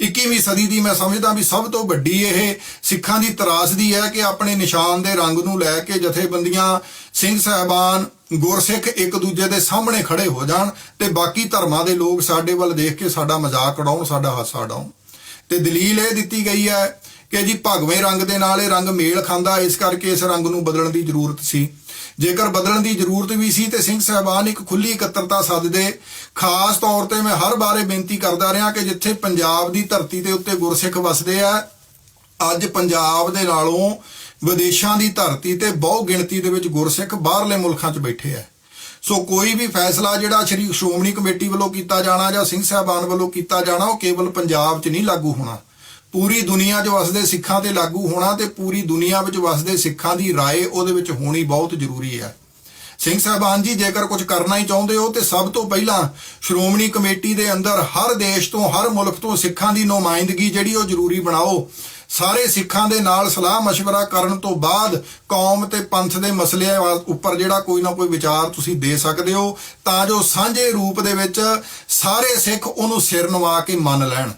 21ਵੀਂ ਸਦੀ ਦੀ ਮੈਂ ਸਮਝਦਾ ਵੀ ਸਭ ਤੋਂ ਵੱਡੀ ਇਹ ਸਿੱਖਾਂ ਦੀ ਤਰਾਸਦੀ ਹੈ ਕਿ ਆਪਣੇ ਨਿਸ਼ਾਨ ਦੇ ਰੰਗ ਨੂੰ ਲੈ ਕੇ ਜਥੇਬੰਦੀਆਂ, ਸਿੰਘ ਸਾਹਿਬਾਨ ਗੁਰਸਿੱਖ ਇੱਕ ਦੂਜੇ ਦੇ ਸਾਹਮਣੇ ਖੜੇ ਹੋ ਜਾਣ ਤੇ ਬਾਕੀ ਧਰਮਾਂ ਦੇ ਲੋਕ ਸਾਡੇ ਵੱਲ ਦੇਖ ਕੇ ਸਾਡਾ ਮਜ਼ਾਕ ਉਡਾਉਣ, ਸਾਡਾ ਹਾਸਾ ਉਡਾਉਣ। ਤੇ ਦਲੀਲ ਇਹ ਦਿੱਤੀ ਗਈ ਹੈ ਕਿ ਜੀ ਭਗਵੇਂ ਰੰਗ ਦੇ ਨਾਲ ਇਹ ਰੰਗ ਮੇਲ ਖਾਂਦਾ, ਇਸ ਕਰਕੇ ਇਸ ਰੰਗ ਨੂੰ ਬਦਲਣ ਦੀ ਜ਼ਰੂਰਤ ਸੀ। ਜੇਕਰ ਬਦਲਣ ਦੀ ਜ਼ਰੂਰਤ ਵੀ ਸੀ ਤੇ ਸਿੰਘ ਸਾਹਿਬਾਨ ਇੱਕ ਖੁੱਲੀ ਇਕੱਤਰਤਾ ਸੱਦਦੇ। ਖਾਸ ਤੌਰ ਤੇ ਮੈਂ ਹਰ ਬਾਰੇ ਬੇਨਤੀ ਕਰਦਾ ਰਿਹਾ ਕਿ ਜਿੱਥੇ ਪੰਜਾਬ ਦੀ ਧਰਤੀ ਦੇ ਉੱਤੇ ਗੁਰਸਿੱਖ ਵਸਦੇ ਆ, ਅੱਜ ਪੰਜਾਬ ਦੇ ਨਾਲੋਂ ਵਿਦੇਸ਼ਾਂ ਦੀ ਧਰਤੀ ਤੇ ਬਹੁ ਗਿਣਤੀ ਦੇ ਵਿੱਚ ਗੁਰਸਿੱਖ ਬਾਹਰਲੇ ਮੁਲਕਾਂ 'ਚ ਬੈਠੇ ਆ ਸੋ ਕੋਈ ਵੀ ਫੈਸਲਾ ਜਿਹੜਾ ਸ਼੍ਰੀ ਸ਼੍ਰੋਮਣੀ ਕਮੇਟੀ ਵੱਲੋਂ ਕੀਤਾ ਜਾਣਾ ਜਾਂ ਸਿੰਘ ਸਾਹਿਬਾਨ ਵੱਲੋਂ ਕੀਤਾ ਜਾਣਾ, ਉਹ ਕੇਵਲ ਪੰਜਾਬ 'ਚ ਨਹੀਂ ਲਾਗੂ ਹੋਣਾ। ਪੂਰੀ ਦੁਨੀਆ 'ਚ ਵਸਦੇ ਸਿੱਖਾਂ ਤੇ ਲਾਗੂ ਹੋਣਾ ਤੇ ਪੂਰੀ ਦੁਨੀਆ ਵਿੱਚ ਵਸਦੇ ਸਿੱਖਾਂ ਦੀ ਰਾਏ ਉਹਦੇ ਵਿੱਚ ਹੋਣੀ ਬਹੁਤ ਜ਼ਰੂਰੀ ਹੈ ਸਿੰਘ ਸਾਹਿਬਾਨ ਜੀ, ਜੇਕਰ ਕੁਝ ਕਰਨਾ ਹੀ ਚਾਹੁੰਦੇ ਹੋ ਤੇ ਸਭ ਤੋਂ ਪਹਿਲਾਂ ਸ਼੍ਰੋਮਣੀ ਕਮੇਟੀ ਦੇ ਅੰਦਰ ਹਰ ਦੇਸ਼ ਤੋਂ, ਹਰ ਮੁਲਕ ਤੋਂ ਸਿੱਖਾਂ ਦੀ ਨੁਮਾਇੰਦਗੀ ਜਿਹੜੀ ਉਹ ਜ਼ਰੂਰੀ ਬਣਾਓ। ਸਾਰੇ ਸਿੱਖਾਂ ਦੇ ਨਾਲ ਸਲਾਹ مشورہ ਕਰਨ ਤੋਂ ਬਾਅਦ ਕੌਮ ਤੇ ਪੰਥ ਦੇ ਮਸਲਿਆਂ ਵਾ- ਉੱਪਰ ਜਿਹੜਾ ਕੋਈ ਨਾ ਕੋਈ ਵਿਚਾਰ ਤੁਸੀਂ ਦੇ ਸਕਦੇ ਹੋ ਤਾਂ ਜੋ ਸਾਂਝੇ ਰੂਪ ਦੇ ਵਿੱਚ ਸਾਰੇ ਸਿੱਖ ਉਹਨੂੰ ਸਿਰ ਨਵਾ ਕੇ ਮੰਨ ਲੈਣ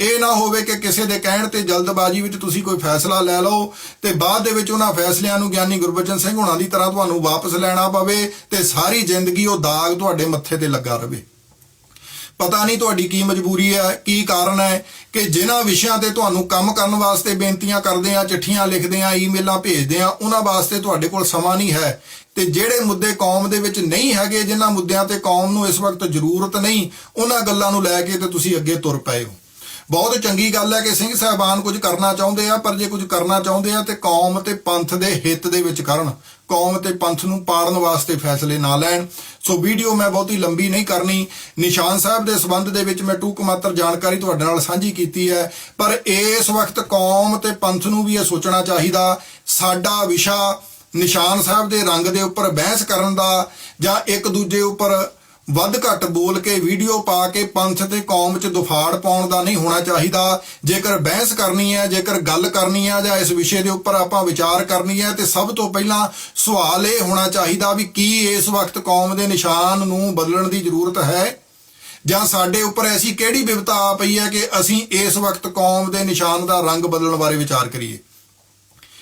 ਇਹ ਨਾ ਹੋਵੇ ਕਿ ਕਿਸੇ ਦੇ ਕਹਿਣ ਤੇ ਜਲਦਬਾਜ਼ੀ ਵਿੱਚ ਤੁਸੀਂ ਕੋਈ ਫੈਸਲਾ ਲੈ ਲਓ ਤੇ ਬਾਅਦ ਦੇ ਵਿੱਚ ਉਹਨਾਂ ਫੈਸਲਿਆਂ ਨੂੰ ਗਿਆਨੀ ਗੁਰਬਚਨ ਸਿੰਘ ਹੋਣਾ ਦੀ ਤਰ੍ਹਾਂ ਤੁਹਾਨੂੰ ਵਾਪਸ ਲੈਣਾ ਪਵੇ ਤੇ ਸਾਰੀ ਜ਼ਿੰਦਗੀ ਉਹ ਦਾਗ ਤੁਹਾਡੇ ਮੱਥੇ ਤੇ ਲੱਗਾ ਰਵੇ ਪਤਾ ਨਹੀਂ ਤੁਹਾਡੀ ਕੀ ਮਜਬੂਰੀ ਹੈ, ਕੀ ਕਾਰਨ ਹੈ ਕਿ ਜਿਨ੍ਹਾਂ ਵਿਸ਼ਿਆਂ ਤੇ ਤੁਹਾਨੂੰ ਕੰਮ ਕਰਨ ਵਾਸਤੇ ਬੇਨਤੀਆਂ ਕਰਦੇ ਆ ਚਿੱਠੀਆਂ ਲਿਖਦੇ ਆ ਈਮੇਲਾਂ ਭੇਜਦੇ ਆ ਉਹਨਾਂ ਵਾਸਤੇ ਤੁਹਾਡੇ ਕੋਲ ਸਮਾਂ ਨਹੀਂ ਹੈ। ਤੇ ਜਿਹੜੇ ਮੁੱਦੇ ਕੌਮ ਦੇ ਵਿੱਚ ਨਹੀਂ ਹੈਗੇ, ਜਿਨ੍ਹਾਂ ਮੁੱਦਿਆਂ ਤੇ ਕੌਮ ਨੂੰ ਇਸ ਵਕਤ ਜ਼ਰੂਰਤ ਨਹੀਂ, ਉਹਨਾਂ ਗੱਲਾਂ ਨੂੰ ਲੈ ਕੇ ਤੇ ਤੁਸੀਂ ਅੱਗੇ ਤੁਰ ਪਏ ਹੋ। ਬਹੁਤ ਚੰਗੀ ਗੱਲ ਹੈ ਕਿ ਸਿੰਘ ਸਾਹਿਬਾਨ ਕੁਝ ਕਰਨਾ ਚਾਹੁੰਦੇ ਆ, ਪਰ ਜੇ ਕੁਝ ਕਰਨਾ ਚਾਹੁੰਦੇ ਆ ਤੇ ਕੌਮ ਤੇ ਪੰਥ ਦੇ ਹਿੱਤ ਦੇ ਵਿੱਚ ਕਰਨ ਕੌਮ ਤੇ ਪੰਥ ਨੂੰ ਪਾੜਨ ਵਾਸਤੇ ਫੈਸਲੇ ਨਾ ਲੈਣ। ਸੋ ਵੀਡੀਓ ਮੈਂ ਬਹੁਤੀ ਲੰਬੀ ਨਹੀਂ ਕਰਨੀ। ਨਿਸ਼ਾਨ ਸਾਹਿਬ ਦੇ ਸਬੰਧ ਦੇ ਵਿੱਚ ਮੈਂ ਟੂਕ ਮਾਤਰ ਜਾਣਕਾਰੀ ਤੁਹਾਡੇ ਨਾਲ ਸਾਂਝੀ ਕੀਤੀ ਹੈ। ਪਰ ਇਸ ਵਕਤ ਕੌਮ ਤੇ ਪੰਥ ਨੂੰ ਵੀ ਇਹ ਸੋਚਣਾ ਚਾਹੀਦਾ। ਸਾਡਾ ਵਿਸ਼ਾ ਨਿਸ਼ਾਨ ਸਾਹਿਬ ਦੇ ਰੰਗ ਦੇ ਉੱਪਰ ਬਹਿਸ ਕਰਨ ਦਾ ਜਾਂ ਇੱਕ ਦੂਜੇ ਉੱਪਰ ਵੱਧ ਘੱਟ ਬੋਲ ਕੇ ਵੀਡੀਓ ਪਾ ਕੇ ਪੰਥ ਤੇ ਕੌਮ 'ਚ ਦੁਫਾੜ ਪਾਉਣ ਦਾ ਨਹੀਂ ਹੋਣਾ ਚਾਹੀਦਾ। ਜੇਕਰ ਬਹਿਸ ਕਰਨੀ ਹੈ, ਜੇਕਰ ਗੱਲ ਕਰਨੀ ਹੈ ਜਾਂ ਇਸ ਵਿਸ਼ੇ ਦੇ ਉੱਪਰ ਆਪਾਂ ਵਿਚਾਰ ਕਰਨੀ ਹੈ, ਤੇ ਸਭ ਤੋਂ ਪਹਿਲਾਂ ਸਵਾਲ ਇਹ ਹੋਣਾ ਚਾਹੀਦਾ ਵੀ ਕੀ ਇਸ ਵਕਤ ਕੌਮ ਦੇ ਨਿਸ਼ਾਨ ਨੂੰ ਬਦਲਣ ਦੀ ਜ਼ਰੂਰਤ ਹੈ? ਜਾਂ ਸਾਡੇ ਉੱਪਰ ਐਸੀ ਕਿਹੜੀ ਵਿਪਤਾ ਆ ਪਈ ਹੈ ਕਿ ਅਸੀਂ ਇਸ ਵਕਤ ਕੌਮ ਦੇ ਨਿਸ਼ਾਨ ਦਾ ਰੰਗ ਬਦਲਣ ਬਾਰੇ ਵਿਚਾਰ ਕਰੀਏ?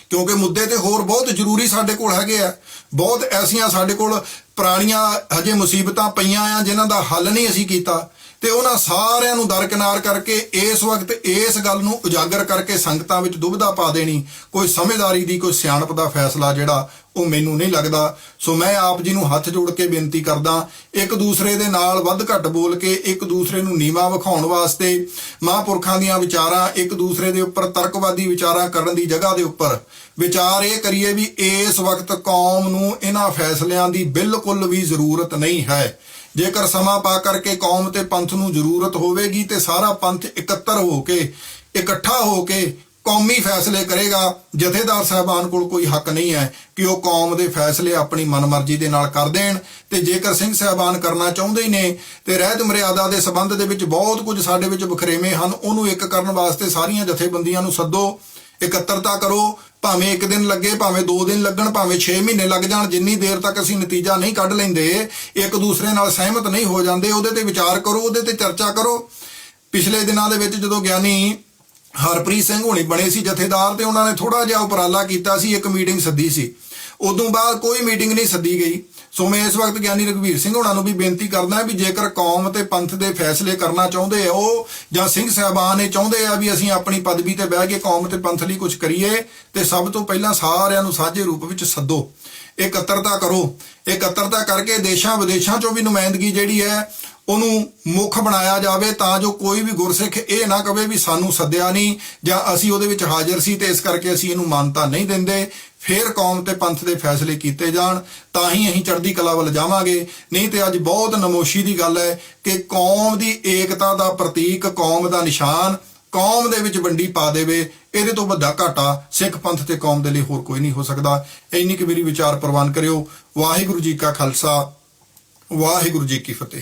ਕਿਉਂਕਿ ਮੁੱਦੇ ਤੇ ਹੋਰ ਬਹੁਤ ਜ਼ਰੂਰੀ ਸਾਡੇ ਕੋਲ ਹੈਗੇ ਆ। ਬਹੁਤ ਐਸੀਆਂ ਸਾਡੇ ਕੋਲ ਪੁਰਾਣੀਆਂ ਹਜੇ ਮੁਸੀਬਤਾਂ ਪਈਆਂ ਆ, ਜਿਨ੍ਹਾਂ ਦਾ ਹੱਲ ਨਹੀਂ ਅਸੀਂ ਕੀਤਾ। ਤੇ ਉਹਨਾਂ ਸਾਰਿਆਂ ਨੂੰ ਦਰਕਿਨਾਰ ਕਰਕੇ ਇਸ ਵਕਤ ਇਸ ਗੱਲ ਨੂੰ ਉਜਾਗਰ ਕਰਕੇ ਸੰਗਤਾਂ ਵਿੱਚ ਦੁਬਧਾ ਪਾ ਦੇਣੀ ਕੋਈ ਸਮਝਦਾਰੀ ਦੀ, ਕੋਈ ਸਿਆਣਪ ਦਾ ਫੈਸਲਾ ਜਿਹੜਾ ਉਹ ਮੈਨੂੰ ਨਹੀਂ ਲੱਗਦਾ। ਸੋ ਮੈਂ ਆਪ ਜੀ ਨੂੰ ਹੱਥ ਜੋੜ ਕੇ ਬੇਨਤੀ ਕਰਦਾ, ਇੱਕ ਦੂਸਰੇ ਦੇ ਨਾਲ ਵੱਧ ਘੱਟ ਬੋਲ ਕੇ, ਇੱਕ ਦੂਸਰੇ ਨੂੰ ਨੀਵਾ ਵਿਖਾਉਣ ਵਾਸਤੇ ਮਹਾਂਪੁਰਖਾਂ ਦੀਆਂ ਵਿਚਾਰਾਂ, ਇੱਕ ਦੂਸਰੇ ਦੇ ਉੱਪਰ ਤਰਕਵਾਦੀ ਵਿਚਾਰਾਂ ਕਰਨ ਦੀ ਜਗ੍ਹਾ ਦੇ ਉੱਪਰ ਵਿਚਾਰ ਇਹ ਕਰੀਏ ਵੀ ਇਸ ਵਕਤ ਕੌਮ ਨੂੰ ਇਹਨਾਂ ਫੈਸਲਿਆਂ ਦੀ ਬਿਲਕੁਲ ਵੀ ਜ਼ਰੂਰਤ ਨਹੀਂ ਹੈ। ਜੇਕਰ ਸਮਾਂ ਪਾ ਕਰਕੇ ਕੌਮ ਤੇ ਪੰਥ ਨੂੰ ਜ਼ਰੂਰਤ ਹੋਵੇਗੀ ਤੇ ਸਾਰਾ ਪੰਥ ਇਕੱਤਰ ਹੋ ਕੇ, ਇਕੱਠਾ ਹੋ ਕੇ ਕੌਮੀ ਫੈਸਲੇ ਕਰੇਗਾ, ਜਥੇਦਾਰ ਸਾਹਿਬਾਨ ਕੋਲ ਕੋਈ ਹੱਕ ਨਹੀਂ ਹੈ ਕਿ ਉਹ ਕੌਮ ਦੇ ਫੈਸਲੇ ਆਪਣੀ ਮਨਮਰਜ਼ੀ ਦੇ ਨਾਲ ਕਰ ਦੇਣ। ਤੇ ਜੇਕਰ ਸਿੰਘ ਸਾਹਿਬਾਨ ਕਰਨਾ ਚਾਹੁੰਦੇ ਹੀ ਨੇ, ਤੇ ਰਹਿਤ ਮਰਿਆਦਾ ਦੇ ਸਬੰਧ ਦੇ ਵਿੱਚ ਬਹੁਤ ਕੁਝ ਸਾਡੇ ਵਿੱਚ ਬਖਰੇਵੇਂ ਹਨ, ਉਹਨੂੰ ਇੱਕ ਕਰਨ ਵਾਸਤੇ ਸਾਰੀਆਂ ਜਥੇਬੰਦੀਆਂ ਨੂੰ ਸੱਦੋ, ਇਕੱਤਰਤਾ ਕਰੋ ਭਾਵੇਂ ਇੱਕ ਦਿਨ ਲੱਗੇ, ਭਾਵੇਂ ਦੋ ਦਿਨ ਲੱਗਣ, ਭਾਵੇਂ 6 ਮਹੀਨੇ ਲੱਗ ਜਾਣ, ਜਿੰਨੀ ਦੇਰ ਤੱਕ ਅਸੀਂ ਨਤੀਜਾ ਨਹੀਂ ਕੱਢ ਲੈਂਦੇ, ਇੱਕ ਦੂਸਰੇ ਨਾਲ ਸਹਿਮਤ ਨਹੀਂ ਹੋ ਜਾਂਦੇ, ਉਹਦੇ ਤੇ ਵਿਚਾਰ ਕਰੋ, ਉਹਦੇ ਤੇ ਚਰਚਾ ਕਰੋ। ਪਿਛਲੇ ਦਿਨਾਂ ਦੇ ਵਿੱਚ ਜਦੋਂ ਗਿਆਨੀ ਹਰਪ੍ਰੀਤ ਸਿੰਘ ਹੋਣੀ ਬਣੇ ਸੀ ਜਥੇਦਾਰ ਤੇ ਉਹਨਾਂ ਨੇ ਥੋੜਾ ਜਿਹਾ ਉਪਰਾਲਾ ਕੀਤਾ ਸੀ, ਇੱਕ ਮੀਟਿੰਗ ਸੱਦੀ ਸੀ। ਉਦੋਂ ਬਾਅਦ ਕੋਈ ਮੀਟਿੰਗ ਨਹੀਂ ਸੱਦੀ ਗਈ। ਸੋ ਮੈਂ ਇਸ ਵਕਤ ਗਿਆਨੀ ਰਘਵੀਰ ਸਿੰਘ ਹੋਣਾ ਨੂੰ ਵੀ ਬੇਨਤੀ ਕਰਦਾ ਵੀ ਜੇਕਰ ਕੌਮ ਤੇ ਪੰਥ ਦੇ ਫੈਸਲੇ ਕਰਨਾ ਚਾਹੁੰਦੇ ਆ ਉਹ ਜਾਂ ਸਿੰਘ ਸਾਹਿਬਾਨ ਇਹ ਚਾਹੁੰਦੇ ਆ ਵੀ ਅਸੀਂ ਆਪਣੀ ਪਦਵੀ ਤੇ ਬਹਿ ਕੇ ਕੌਮ ਤੇ ਪੰਥ ਲਈ ਕੁਝ ਕਰੀਏ, ਤੇ ਸਭ ਤੋਂ ਪਹਿਲਾਂ ਸਾਰਿਆਂ ਨੂੰ ਸਾਂਝੇ ਰੂਪ ਵਿੱਚ ਸੱਦੋ। ਇਕੱਤਰਤਾ ਕਰੋ। ਇਕੱਤਰਤਾ ਕਰਕੇ ਦੇਸ਼ਾਂ ਵਿਦੇਸ਼ਾਂ ਚੋਂ ਵੀ ਨੁਮਾਇੰਦਗੀ ਜਿਹੜੀ ਹੈ, ਉਹਨੂੰ ਮੁੱਖ ਬਣਾਇਆ ਜਾਵੇ ਤਾਂ ਜੋ ਕੋਈ ਵੀ ਗੁਰਸਿੱਖ ਇਹ ਨਾ ਕਵੇ ਵੀ ਸਾਨੂੰ ਸੱਦਿਆ ਨਹੀਂ ਜਾਂ ਅਸੀਂ ਉਹਦੇ ਵਿੱਚ ਹਾਜ਼ਰ ਸੀ ਤੇ ਇਸ ਕਰਕੇ ਅਸੀਂ ਇਹਨੂੰ ਮਾਨਤਾ ਨਹੀਂ ਦਿੰਦੇ। ਫਿਰ ਕੌਮ ਤੇ ਪੰਥ ਦੇ ਫੈਸਲੇ ਕੀਤੇ ਜਾਣ, ਤਾਂ ਹੀ ਅਸੀਂ ਚੜ੍ਹਦੀ ਕਲਾ ਵੱਲ ਜਾਵਾਂਗੇ। ਨਹੀਂ ਤੇ ਅੱਜ ਬਹੁਤ ਨਮੋਸ਼ੀ ਦੀ ਗੱਲ ਹੈ ਕਿ ਕੌਮ ਦੀ ਏਕਤਾ ਦਾ ਪ੍ਰਤੀਕ ਕੌਮ ਦਾ ਨਿਸ਼ਾਨ ਕੌਮ ਦੇ ਵਿੱਚ ਵੰਡੀ ਪਾ ਦੇਵੇ, ਇਹਦੇ ਤੋਂ ਵੱਡਾ ਘਾਟਾ ਸਿੱਖ ਪੰਥ ਤੇ ਕੌਮ ਦੇ ਲਈ ਹੋਰ ਕੋਈ ਨਹੀਂ ਹੋ ਸਕਦਾ। ਇੰਨੀ ਕਿ ਮੇਰੀ ਵਿਚਾਰ ਪ੍ਰਵਾਨ ਕਰਿਓ। ਵਾਹਿਗੁਰੂ ਜੀ ਕਾ ਖਾਲਸਾ, ਵਾਹਿਗੁਰੂ ਜੀ ਕੀ ਫਤਿਹ।